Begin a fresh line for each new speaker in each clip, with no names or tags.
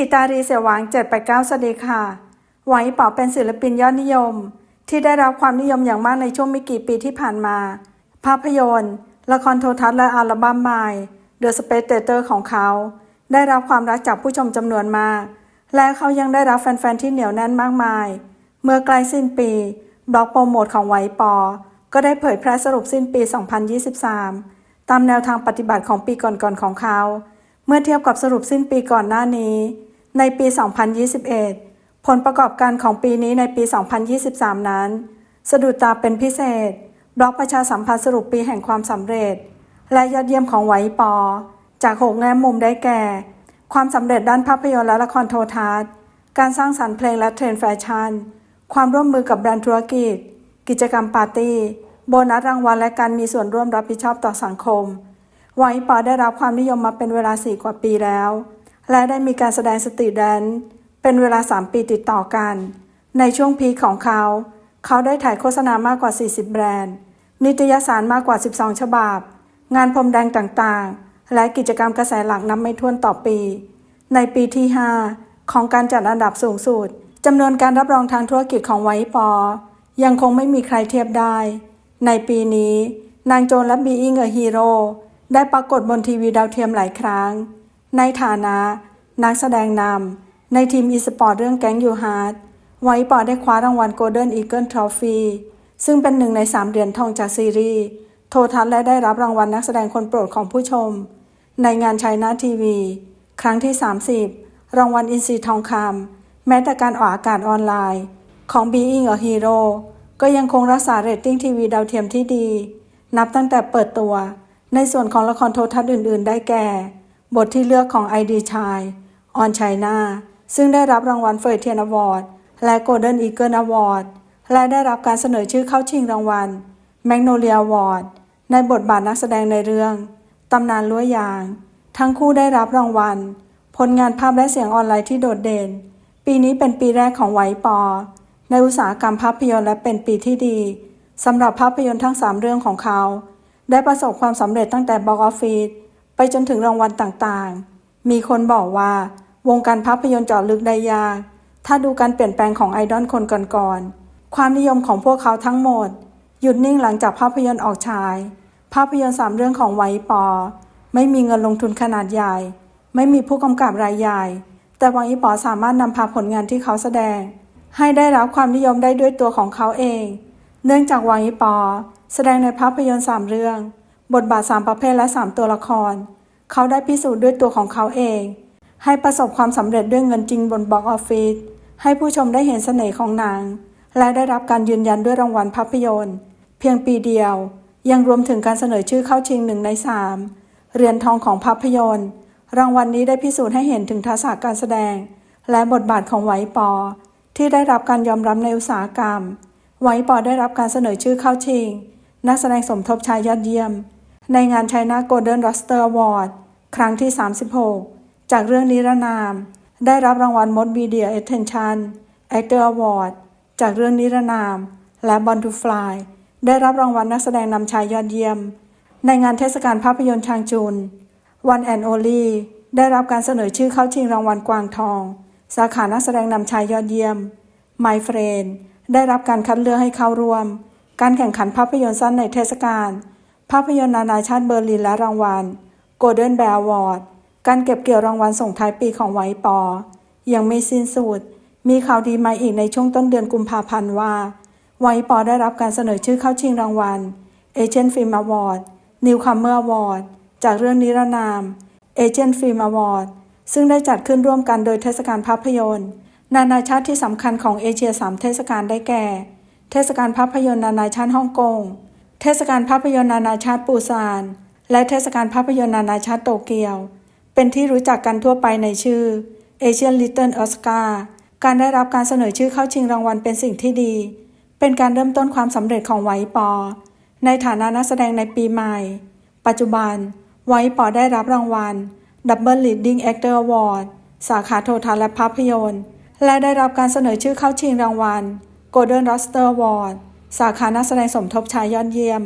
ทีตารีเสียหวาง789สวัสดีค่ะ หวังอีเป๋าเป็นศิลปินยอดนิยม ที่ได้รับความนิยมอย่างมากในช่วงไม่กี่ปีที่ผ่านมา ภาพยนตร์ ละครโทรทัศน์และอัลบั้มใหม่ The Space Theater ของเขา ได้รับความรักจากผู้ชมจำนวนมาก และเขายังได้รับแฟนๆที่เหนียวแน่นมากมาย เมื่อใกล้สิ้นปีบล็อกโปรโมทของไวปอ ก็ได้เผยแพร่สรุปสิ้นปี 2023 ตามแนวทางปฏิบัติของปีก่อนๆของเขา เมื่อเทียบกับสรุปสิ้นปีก่อนหน้านี้ ในปี 2021 ผลประกอบการของปีนี้ในปี 2023 นั้น สะดุดตาเป็นพิเศษ บล็อกประชาสัมพันธ์สรุปปีแห่งความสำเร็จ และยอดเยี่ยมของไวปอ จากหกแง่มุมได้แก่ ความสำเร็จด้านภาพยนตร์และละครโทรทัศน์ การสร้างสรรค์เพลงและเทรนด์แฟชั่น ความร่วมมือกับแบรนด์ธุรกิจ กิจกรรมปาร์ตี้โบนัสรางวัลและการมีส่วนร่วมรับผิดชอบต่อสังคม ไวปอได้รับความนิยมมาเป็นเวลา4กว่าปีแล้ว และได้มีการแสดงสตรีทแดนซ์เป็นเวลา 3 ปีติดต่อกัน ในช่วงพีคของเขา เขาได้ถ่ายโฆษณามากกว่า 40 แบรนด์ นิตยสารมากกว่า 12 ฉบับ งานพรมแดงต่างๆ และกิจกรรมกระแสหลักนับไม่ถ้วนต่อปี ในปีที่ 5 ของการจัดอันดับสูงสุดจำนวนการรับรองทางธุรกิจของไวปอ ยังคงไม่มีใครเทียบได้ ในปีนี้ นางโจนและบีอิงเออฮีโร่ได้ปรากฏบนทีวีดาวเทียมหลายครั้ง ในฐานะ นักแสดงนำในทีมอีสปอร์ตเรื่องแก๊งยูฮาร์ดไวปอได้คว้ารางวัลโกลเด้นอีเกิลทรอฟีซึ่งเป็นหนึ่งในสามเหรียญทองจากซีรีส์ โททัศน์และได้รับรางวัลนักแสดงคนโปรดของผู้ชม ในงานชัยนาทีวี ครั้งที่ 30 รางวัลอินซีทองคำแม้แต่การออกอากาศออนไลน์ ของ Being a Hero ก็ยังคงรักษาเรตติ้งทีวีดาวเทียมที่ดี นับตั้งแต่เปิดตัว ในส่วนของละครโทรทัศน์อื่น ๆ ได้แก่ บทที่เลือกของไอดีชายออนชัยนาซึ่งได้รับรางวัลเฟยเทียนอวอร์ดและโกลเด้นอีเกิลอวอร์ดและได้รับการเสนอชื่อเข้าชิงรางวัลแมกโนเลียวอร์ดในบทบาทนักแสดงในเรื่องตำนานล้วอยาง ทั้งคู่ได้รับรางวัล ผลงานภาพและเสียงออนไลน์ที่โดดเด่น ปีนี้เป็นปีแรกของไวปอ ในอุตสาหกรรมภาพยนตร์และเป็นปีที่ดีสำหรับภาพยนตร์ทั้ง 3 เรื่องของเขา ได้ประสบความสำเร็จตั้งแต่บ็อกออฟฟิศ ไปจนถึงรางวัลต่างๆ มีคนบอกว่า วงการภาพยนตร์เจาะลึกได้ยาก ถ้าดูการเปลี่ยนแปลงของไอดอลคนก่อนๆ ความนิยมของพวกเขาทั้งหมด หยุดนิ่งหลังจากภาพยนตร์ออกฉาย ภาพยนตร์สามเรื่องของไวปอ ไม่มีเงินลงทุนขนาดใหญ่ ไม่มีผู้กำกับรายใหญ่ แต่วังอีปอสามารถนำพาผลงานที่เขาแสดง ให้ได้รับความนิยมได้ด้วยตัวของเขาเอง เนื่องจากวังอีปอ แสดงในภาพยนตร์สามเรื่อง บทบาทสามประเภทและสามตัวละคร เขาได้พิสูจน์ด้วยตัวของเขาเอง ให้ประสบความสำเร็จด้วยเงินจริงบนบ็อกออฟฟิศให้ผู้ชมได้เห็นเสน่ห์ของหนัง และได้รับการยืนยันด้วยรางวัลภาพยนตร์ เพียงปีเดียว ยังรวมถึงการเสนอชื่อเข้าชิงหนึ่งในสามเหรียญทองของภาพยนตร์ รางวัลนนี้ได้พิสูจน์ให้เห็นถึงทักษะการแสดง และบทบาทของไวปอ ที่ได้รับการยอมรับในอุตสาหกรรม ไวปอได้รับการเสนอชื่อเข้าชิง นักแสดงสมทบชายยอดเยี่ยม ในงานชัยนาโกลเด้นรัสเตอร์อวอร์ครั้งที่ 36 จากเรื่องนิรนาม ได้รับรางวัลมดบีเดียเอเทนชันแอคเตอร์อวอร์จากเรื่องนิรนาม และบอลทูฟลายได้รับรางวัลนักแสดงนำชายยอดเยี่ยม ในงานเทศกาลภาพยนตร์ชางจูนวันแอนโอลีได้รับการเสนอชื่อเข้าชิงรางวัลกวางทอง สาขานักแสดงนำชายยอดเยี่ยม My Friend ได้รับการคัดเลือกให้เข้าร่วม การแข่งขันภาพยนตร์สั้นในเทศกาล ภาพยนตร์นานาชาติเบอร์ลินและรางวัล Golden Bear Award การเก็บเกี่ยวรางวัลส่งท้ายปีของไวปอ ยังไม่สิ้นสุด มีข่าวดีมาอีกในช่วงต้นเดือนกุมภาพันธ์ว่า ไวปอได้รับการเสนอชื่อเข้าชิงรางวัล Asian Film Award Newcomer Award จากเรื่องนิรนาม Asian Film Award ซึ่งได้จัดขึ้นร่วมกันโดยเทศกาลภาพยนตร์ นานาชาติที่สำคัญของเอเชียสามเทศกาลได้แก่ เทศกาลภาพยนตร์นานาชาติฮ่องกง เทศกาลภาพยนตร์นานาชาติปูซาน และเทศกาลภาพยนตร์นานาชาติโตเกียว เป็นที่รู้จักกันทั่วไปในชื่อ Asian Little Oscar การได้รับการเสนอชื่อเข้าชิงรางวัลเป็นสิ่งที่ดี เป็นการเริ่มต้นความสำเร็จของไวปอ ในฐานะนักแสดงในปีใหม่ ปัจจุบัน ไวปอได้รับรางวัล Double Leading Actor Award สาขาโทรทัศน์และภาพยนตร์ และได้รับการเสนอชื่อเข้าชิงรางวัล Golden Rooster Award สาขานักแสดงสมทบชายยอดเยี่ยม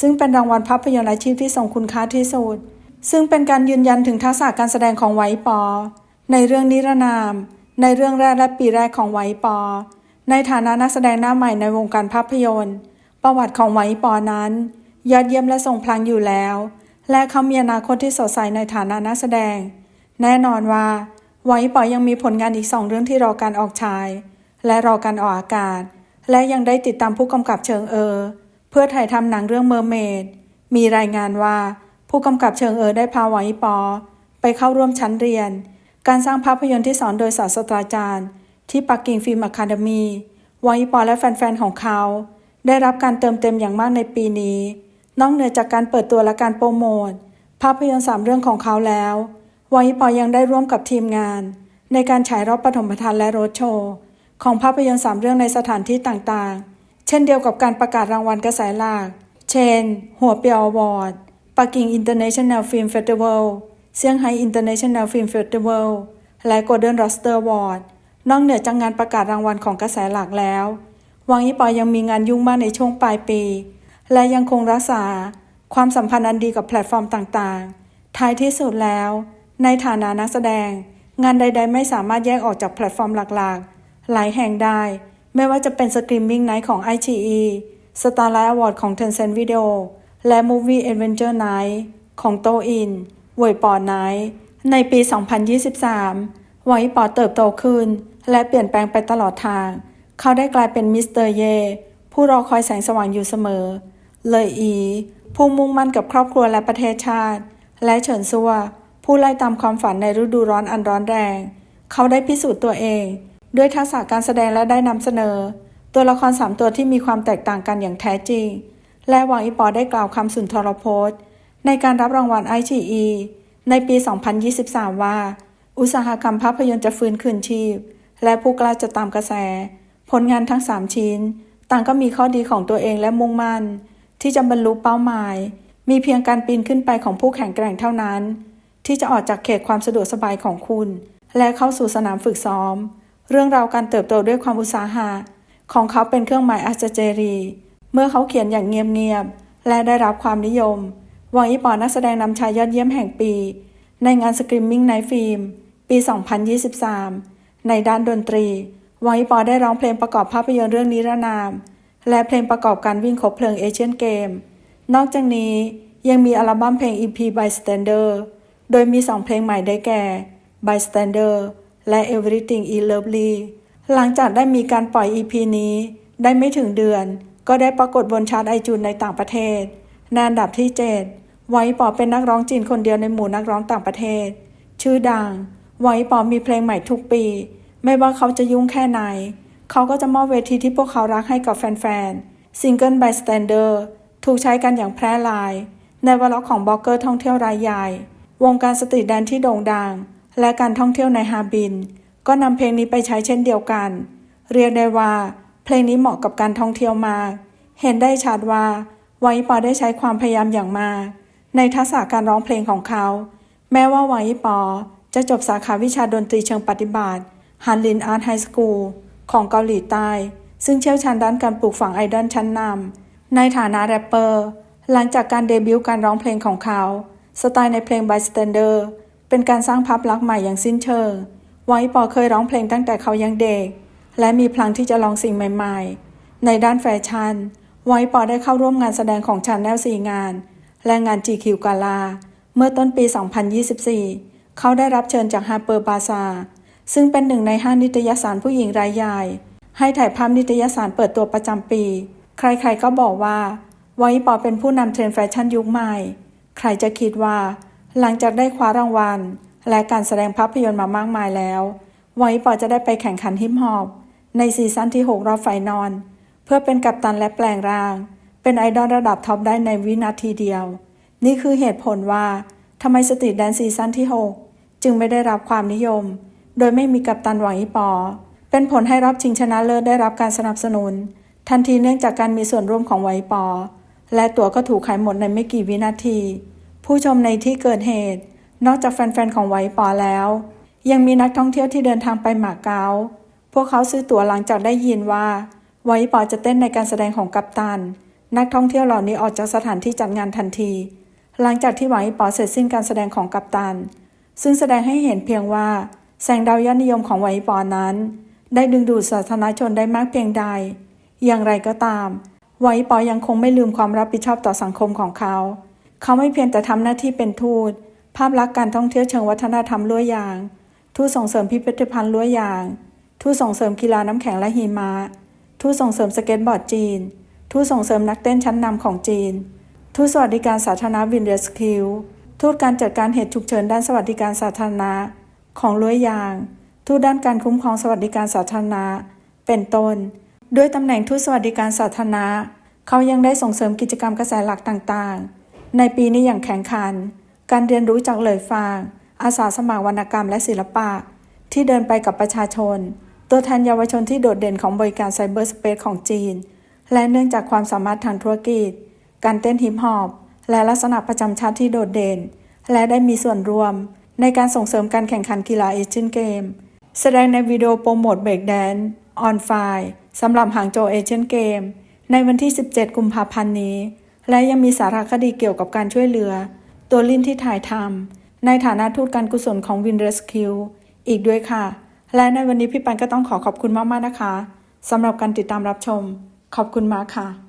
ซึ่งเป็นรางวัลภาพยนตร์อาชีพที่ทรงคุณค่าที่สุด ซึ่งเป็นการยืนยันถึงทักษะการแสดงของไวปอ ในเรื่องนิรนาม ในเรื่องแรกและปีแรกของไวปอ ในฐานะนักแสดงหน้าใหม่ในวงการภาพยนตร์ ประวัติของไวปอนั้น ยอดเยี่ยมและทรงพลังอยู่แล้ว และเขามีอนาคตที่สดใสในฐานะนักแสดง แน่นอนว่าไวปอยังมีผลงานอีกสองเรื่องที่รอการออกฉาย และรอการออกอากาศ และยังได้ติดตามผู้กำกับเชิงเออ เพื่อถ่ายทำหนังเรื่องเมอร์เมดมีรายงานว่าผู้กำกับเชิงเออได้พาไหวปอ ไปเข้าร่วมชั้นเรียน การสร้างภาพยนตร์ที่สอนโดยศาสตราจารย์ ที่ปักกิ่งฟิล์มอะคาเดมีไวปอและแฟนๆของเขา ได้รับการเติมเต็มอย่างมากในปีนี้ นอกเหนือจากการเปิดตัวและการโปรโมทภาพยนตร์สามเรื่องของเขาแล้วไวปอยังได้ร่วมกับทีมงาน ในการฉายรอบปฐมทานและโรดโชว์ ของภาพยนตร์สามเรื่องในสถานที่ต่างๆ เช่นเดียวกับการประกาศรางวัลกระแสหลัก เช่น หัวเปียวอวอร์ดปักกิ่ง International Film Festival เซี่ยงไฮ้ International Film Festival และ Golden Rooster Award นอกเหนือจากงานประกาศรางวัลของกระแสหลักแล้ว วังยี่ปอยังมีงานยุ่งมากในช่วงปลายปี และยังคงรักษา ความสัมพันธ์อันดีกับแพลตฟอร์มต่างๆ ท้ายที่สุดแล้ว ในฐานะนักแสดง งานใด ๆ ไม่สามารถแยกออกจากแพลตฟอร์มหลักๆ หลายแห่งได้ ไม่ว่าจะเป็นสตรีมมิ่งไนท์ของ iQIYI Starlight Award ของ Tencent Video และ Movie Adventure Night ของโตอินเวยปอไนท์ในปี 2023 ไวยปอเติบโตขึ้น และเปลี่ยนแปลงไปตลอดทาง เขาได้กลายเป็นมิสเตอร์เย ผู้รอคอยแสงสว่างอยู่เสมอ เลยอี ผู้มุ่งมั่นกับครอบครัวและประเทศชาติ และเฉินซัว ผู้ไล่ตามความฝันในฤดูร้อนอันร้อนแรง เขาได้พิสูจน์ตัวเอง ด้วยทักษะการแสดงและได้นำเสนอ ตัวละครสามตัวที่มีความแตกต่างกันอย่างแท้จริง และหวังอีปอได้กล่าวคำสุนทรพจน์ ในการรับรางวัลไอชีอีในปี 2023 ว่า อุตสาหกรรมภาพยนตร์จะฟื้นคืนชีพ และผู้กล้าจะตามกระแส ผลงานทั้ง 3 ชิ้น ต่างก็มีข้อดีของตัวเองและมุ่งมั่น ที่จะบรรลุเป้าหมาย มีเพียงการปีนขึ้นไปของผู้แข่งแกร่งเท่านั้น ที่จะออกจากเขตความสะดวกสบายของคุณ และเข้าสู่สนามฝึกซ้อม เรื่องราวการเติบโตด้วยความอุตสาหะของเขาเป็นเครื่องหมายอัศเจรี เมื่อเขาเขียนอย่างเงียบๆและได้รับความนิยมวังอีปอนักแสดงนำชายยอดเยี่ยมแห่งปี ในงานสกรีมมิ่งไนฟิล์มปี 2023 ในด้านดนตรีวังอีปอได้ร้องเพลงประกอบภาพยนตร์เรื่องนิรนาม และเพลงประกอบการวิ่งคบเพลิงเอเชียนเกม นอกจากนี้ยังมีอัลบั้มเพลง EP Bystander โดยมี2เพลงใหม่ได้แก่ Bystander และ Everything is Lovely หลังจากได้มีการปล่อย EP นี้ ได้ไม่ถึงเดือน ก็ได้ปรากฏบนชาร์ตไอจูนในต่างประเทศในอันดับที่ 7 ไวปอเป็นนักร้องจีนคนเดียวในหมู่นักร้องต่างประเทศ ชื่อดัง ไวปอมีเพลงใหม่ทุกปี ไม่ว่าเขาจะยุ่งแค่ไหน เขาก็จะมอบเวทีที่พวกเขารักให้กับแฟนๆซิงเกิล by Stander ถูกใช้กันอย่างแพร่หลาย ในวล็อกของบล็อกเกอร์ท่องเที่ยวรายใหญ่ วงการสตรีทแดนที่โด่งดัง และการท่องเที่ยวในฮาบิน ก็นำเพลงนี้ไปใช้เช่นเดียวกัน เรียกได้ว่า เพลงนี้เหมาะกับการท่องเที่ยวมาก เห็นได้ชัดว่าไวปอได้ใช้ความพยายามอย่างมาก ในทักษะการร้องเพลงของเขา แม้ว่าไวปอจะจบสาขาวิชาดนตรีเชิงปฏิบัติฮันลินอาร์ตไฮสคูลของเกาหลีใต้ ซึ่งเชี่ยวชาญด้านการปลูกฝังไอดอลชั้นนำในฐานะแรปเปอร์ หลังจากการเดบิวต์การร้องเพลงของเขา สไตล์ในเพลง Bystander เป็นการสร้างภาพลักษณ์ใหม่อย่างสิ้นเชิงไวปอเคยร้องเพลงตั้งแต่เขายังเด็ก และมีพลังที่จะลองสิ่งใหม่ๆ ในด้านแฟชั่น ไวปอได้เข้าร่วมงานแสดงของชาแนลสี่งาน และงาน GQ กาลา เมื่อต้นปี 2024 เขาได้รับเชิญจากฮาเปอร์บาซาซึ่งเป็นหนึ่งในห้านิตยสารผู้หญิงรายใหญ่ ให้ถ่ายภาพนิตยสารเปิดตัวประจำปี ใครๆก็บอกว่าไวปอเป็นผู้นำเทรนด์แฟชั่นยุคใหม่ ใครจะคิดว่า หลังจากได้คว้ารางวัล และการแสดงภาพยนตร์มามากมายแล้วไวปอจะได้ไปแข่งขันฮิปฮอปในซีซั่นที่ 6 รอบไฟนอลเพื่อเป็นกัปตันและแปลงร่าง เป็นไอดอลระดับท็อปได้ในวินาทีเดียว นี่คือเหตุผลว่าทำไมสตรีทแดนซีซั่นที่ 6 จึงไม่ได้รับความนิยม โดยไม่มีกัปตันหวังอีปอ เป็นผลให้รอบชิงชนะเลิศได้รับการสนับสนุน ทันทีเนื่องจากการมีส่วนร่วมของไวปอ และตั๋วก็ถูกขายหมดในไม่กี่วินาที ผู้ชมในที่เกิดเหตุ นอกจากแฟนๆของไวปอแล้ว ยังมีนักท่องเที่ยวที่เดินทางไปหมาเก๊าพวกเขาซื้อตั๋วหลังจากได้ยินว่า ไวปอจะเต้นในการแสดงของกัปตัน นักท่องเที่ยวเหล่านี้ออกจากสถานที่จัดงานทันที หลังจากที่ไวปอเสร็จสิ้นการแสดงของกัปตัน ซึ่งแสดงให้เห็นเพียงว่า แสงดาวยอดนิยมของไวปอนั้น ได้ดึงดูดสาธารณชนได้มากเพียงใด อย่างไรก็ตาม ไวปอยังคงไม่ลืมความรับผิดชอบต่อสังคมของเขา เขาไม่เพียงแต่ทำหน้าที่เป็นทูต ภาพลักษณ์การท่องเที่ยวเชิงวัฒนธรรมล้วยยาง ทูตส่งเสริมพิพิธภัณฑ์ล้วยยาง ทูตส่งเสริมกีฬาน้ำแข็งและหิมะ ทูตส่งเสริมสเก็ตบอร์ดจีน ทูตส่งเสริมนักเต้นชั้นนำของจีน ทูตสวัสดิการสาธารณะวินเดสคิวทูตการจัดการเหตุฉุกเฉินด้านสวัสดิการสาธารณะของล้วยยาง ทูตด้านการคุ้มครองสวัสดิการสาธารณะเป็นต้น ด้วยตำแหน่งทูตสวัสดิการสาธารณะ เขายังได้ส่งเสริมกิจกรรมกระแสหลักต่างๆ ในปีนี้อย่างแข่งขัน การเรียนรู้จากเลยฟาง อาสาสมัครวรรณกรรมและศิลปะ ที่เดินไปกับประชาชน ตัวแทนเยาวชนที่โดดเด่นของบริการไซเบอร์สเปซของจีน และเนื่องจากความสามารถทางธุรกิจ การเต้นฮิปฮอปและลักษณะประจำชาติที่โดดเด่น และได้มีส่วนร่วม ในการส่งเสริมการแข่งขันกีฬาเอเชียนเกม แสดงในวิดีโอโปรโมทเบรกแดนออนไฟสำหรับหางโจเอเชียนเกมในวันที่ 17 กุมภาพันธ์นี้ และยังมีสารคดีเกี่ยวกับการช่วยเหลือ ตัวลินที่ถ่ายทำในฐานะทูตการกุศลของวินเรสคิวอีกด้วยค่ะ และในวันนี้พี่ปันก็ต้องขอขอบคุณมากๆนะคะสำหรับการติดตามรับชม ขอบคุณมากค่ะ